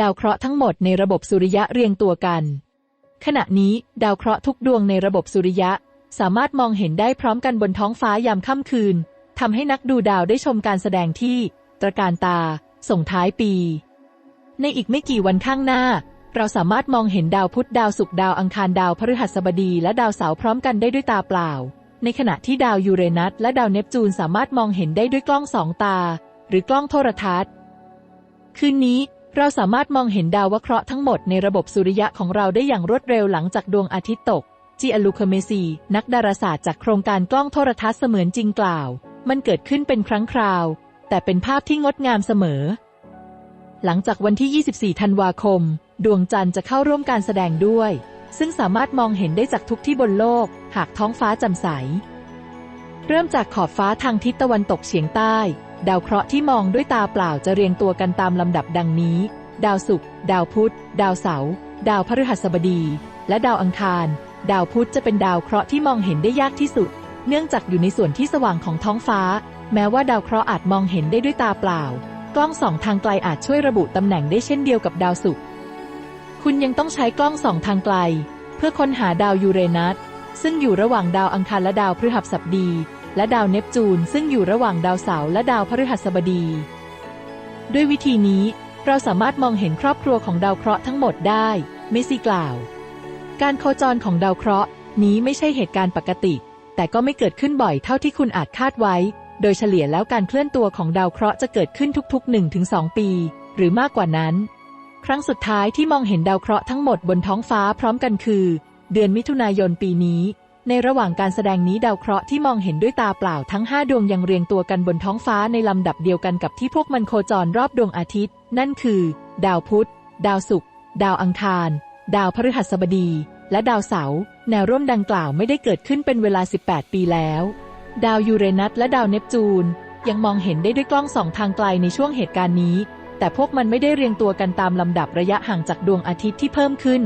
ดาวเคราะห์ทั้งหมดในระบบสุริยะเรียงตัวกัน ขณะนี้ดาวเคราะห์ทุกดวงในระบบสุริยะ สามารถมองเห็นได้พร้อมกันบนท้องฟ้ายามค่ำคืนทำให้นักดูดาวได้ชมการแสดงที่ ตระการตา ส่งท้ายปี ในอีกไม่กี่วันข้างหน้า เราสามารถมองเห็นดาวพุธดาวศุกร์ดาวอังคารดาวพฤหัสบดีและดาวเสาร์พร้อมกันได้ด้วยตาเปล่า ในขณะที่ดาวยูเรนัสและดาวเนปจูนสามารถมองเห็นได้ด้วยกล้องสองตา หรือกล้องโทรทัศน์ คืนนี้ เราสามารถมองเห็นดาววเคราะห์ทั้งหมดในระบบสุริยะของเราได้อย่างรวดเร็วหลังจากดวงอาทิตย์ตกจีอลูคเมซี นักดาราศาสตร์จากโครงการกล้องโทรทัศน์เสมือนจริงกล่าว มันเกิดขึ้นเป็นครั้งคราว แต่เป็นภาพที่งดงามเสมอ หลังจากวันที่ 24 ธันวาคม ดวงจันทร์จะเข้าร่วมการแสดงด้วย ซึ่งสามารถมองเห็นได้จากทุกที่บนโลก หากท้องฟ้าแจ่มใส เริ่มจากขอบฟ้าทางทิศตะวันตกเฉียงใต้ ดาวเคราะห์ที่มองด้วยตาเปล่าจะเรียงตัวกันตามลำดับดังนี้ ดาวศุกร์ ดาวพุธ ดาวเสาร์ ดาวพฤหัสบดี และดาวอังคาร ดาวพุธจะเป็นดาวเคราะห์ที่มองเห็นได้ยากที่สุด เนื่องจากอยู่ในส่วนที่สว่างของท้องฟ้า แม้ว่าดาวเคราะห์อาจมองเห็นได้ด้วยตาเปล่า กล้องส่องทางไกลอาจช่วยระบุตำแหน่งได้เช่นเดียวกับดาวศุกร์ คุณยังต้องใช้กล้องส่องทางไกล เพื่อค้นหาดาวยูเรนัสซึ่งอยู่ระหว่างดาวอังคารและดาวพฤหัสบดี และดาวเนปจูนซึ่งอยู่ระหว่างดาวเสาร์และดาวพฤหัสบดี ด้วยวิธีนี้เราสามารถมองเห็นครอบครัวของดาวเคราะห์ทั้งหมดได้เมสซี่กล่าว การโคจรของดาวเคราะห์นี้ไม่ใช่เหตุการณ์ปกติ แต่ก็ไม่เกิดขึ้นบ่อยเท่าที่คุณอาจคาดไว้ โดยเฉลี่ยแล้วการเคลื่อนตัวของดาวเคราะห์จะเกิดขึ้นทุกๆ 1-2 ปี หรือมากกว่านั้น ครั้งสุดท้ายที่มองเห็นดาวเคราะห์ทั้งหมดบนท้องฟ้าพร้อมกันคือ เดือนมิถุนายนปีนี้ ในระหว่างการแสดงนี้ดาวเคราะห์ที่มองเห็นด้วยตาเปล่าทั้ง 5 ดวงยังเรียงตัวกันบนท้องฟ้าในลำดับเดียวกันกับที่พวกมันโคจรรอบดวงอาทิตย์ นั่นคือ ดาวพุธ ดาวศุกร์ ดาวอังคาร ดาวพฤหัสบดี และดาวเสาร์ แนวร่วมดังกล่าวไม่ได้เกิดขึ้นเป็นเวลา 18 ปีแล้ว ดาวยูเรนัสและดาวเนปจูน ยังมองเห็นได้ด้วยกล้องสองทางไกลในช่วงเหตุการณ์นี้ แต่พวกมันไม่ได้เรียงตัวกันตามลำดับระยะห่างจากดวงอาทิตย์ที่เพิ่มขึ้น